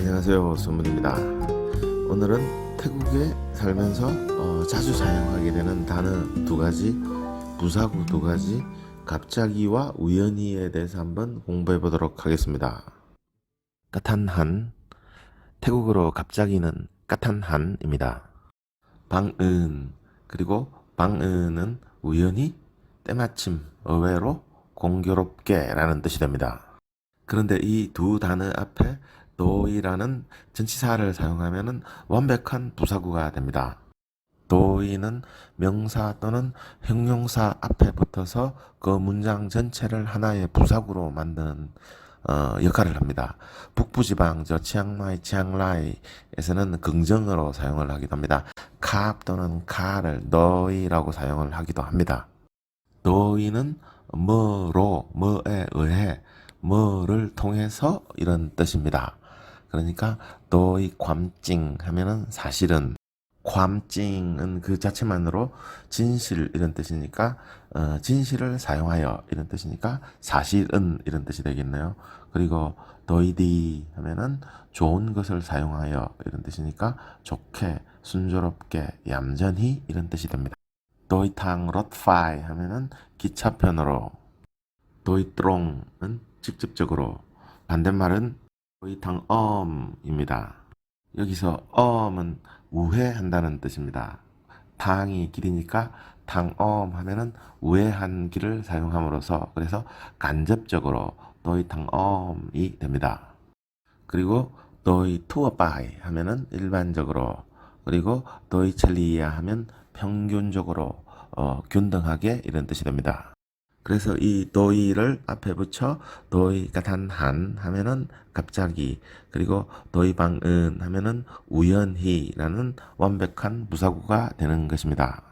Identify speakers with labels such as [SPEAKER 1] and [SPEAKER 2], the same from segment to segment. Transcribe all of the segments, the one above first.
[SPEAKER 1] 안녕하세요 소문입니다. 오늘은 태국에 살면서 어, 자주 사용하게 되는 단어 두 가지 부사구 두 가지 갑자기와 우연히에 대해서 한번 공부해 보도록 하겠습니다. 까탄한 태국어로 갑자기는 까탄한입니다. 방은 그리고 방은은 우연히 때마침 의외로 공교롭게 라는 뜻이 됩니다. 그런데 이 두 단어 앞에 도이라는 전치사를 사용하면 완벽한 부사구가 됩니다. 도이는 명사 또는 형용사 앞에 붙어서 그 문장 전체를 하나의 부사구로 만드는 어, 역할을 합니다. 북부지방 저 치앙마이, 치앙라이에서는 긍정어로 사용을 하기도 합니다. 캅 또는 카를 너희라고 사용을 하기도 합니다. 너희는 뭐로 뭐에 의해 뭐를 통해서 이런 뜻입니다. 그러니까 너희 괌찡 하면은 사실은 괌찡은 그 자체만으로 진실 이런 뜻이니까 어, 진실을 사용하여 이런 뜻이니까 사실은 이런 뜻이 되겠네요. 그리고 너희디 하면은 좋은 것을 사용하여 이런 뜻이니까 좋게 순조롭게 얌전히 이런 뜻이 됩니다. 도이탕 롯파이 하면은 기차편으로 도이트롱은 직접적으로 반대말은 도이탕 엄입니다. 여기서 엄은 우회한다는 뜻입니다. 당이 길이니까 당엄 하면은 우회한 길을 사용함으로써 그래서 간접적으로 도이탕 엄이 됩니다. 그리고 도이 투어바이 하면은 일반적으로 그리고 도이 첼리야 하면 평균적으로 어, 균등하게 이런 뜻이 됩니다. 그래서 이 도이를 앞에 붙여 도이가 단 한 하면은 갑자기 그리고 도이방은 하면은 우연히라는 완벽한 부사구가 되는 것입니다.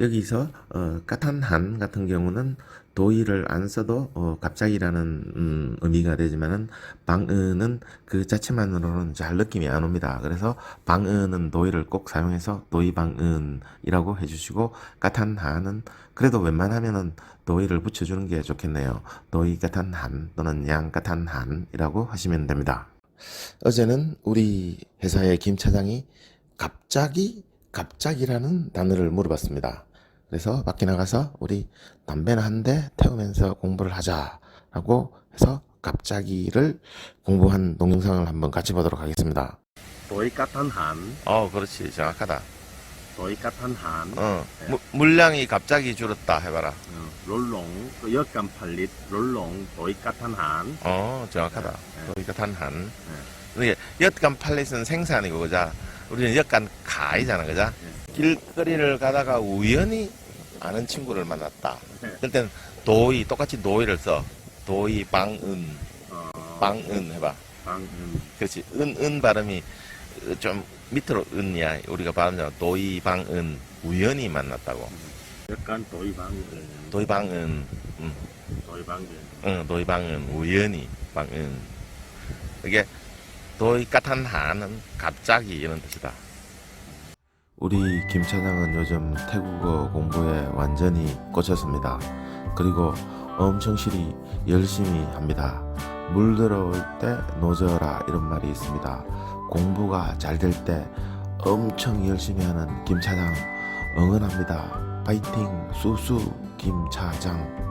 [SPEAKER 1] 여기서 어, 까탄한 같은 경우는 도이를 안 써도 어, 갑자기라는 음, 의미가 되지만은 방은은 그 자체만으로는 잘 느낌이 안 옵니다. 그래서 방은은 도이를 꼭 사용해서 도이방은이라고 해주시고 까탄한은 그래도 웬만하면은 도이를 붙여주는 게 좋겠네요. 도이 까탄한 또는 양 까탄한이라고 하시면 됩니다. 어제는 우리 회사의 김 차장이 갑자기 갑자기라는 단어를 물어봤습니다. 그래서 밖에 나가서 우리 담배나 한 대 태우면서 공부를 하자라고 해서 갑자기를 공부한 동영상을 한번 같이 보도록 하겠습니다.
[SPEAKER 2] thân hẳn
[SPEAKER 1] 어, 그렇지. 정확하다.
[SPEAKER 2] tối cắt thân hẳn
[SPEAKER 1] 어, 물량이 갑자기 줄었다 해봐라.
[SPEAKER 2] lủng có giấc cầm 팔릿 cắt thân hẳn
[SPEAKER 1] 어, 정확하다.
[SPEAKER 2] 네.
[SPEAKER 1] 그러니까 단한. 이게 엿간 팔릿은 생산이고 그자. 우리는 엿간 가이잖아, 그자. 길거리를 가다가 우연히 아는 친구를 만났다.
[SPEAKER 2] 네.
[SPEAKER 1] 그럴 도이 똑같이 도이를 써. 도이 방은
[SPEAKER 2] ờ,
[SPEAKER 1] 방은 해봐.
[SPEAKER 2] ừ,
[SPEAKER 1] 그렇지. 은, 은 발음이 좀 밑으로 은이야. 우리가 발음하면 도이 방은 우연히 만났다고.
[SPEAKER 2] 약간 tối bằng ừ,
[SPEAKER 1] 도이 방은 음,
[SPEAKER 2] tối bằng ừ.
[SPEAKER 1] 응, 도이 방은 우연히 방은 이게 도이 까탄 하는 갑자기 이런 뜻이다. 우리 김 차장은 요즘 태국어 공부에 완전히 꽂혔습니다. 그리고 엄청 실이 열심히 합니다. 물 들어올 때 노져라 이런 말이 있습니다. 공부가 잘 될 때 엄청 열심히 하는 김 차장 응원합니다. 파이팅 수수 김 차장.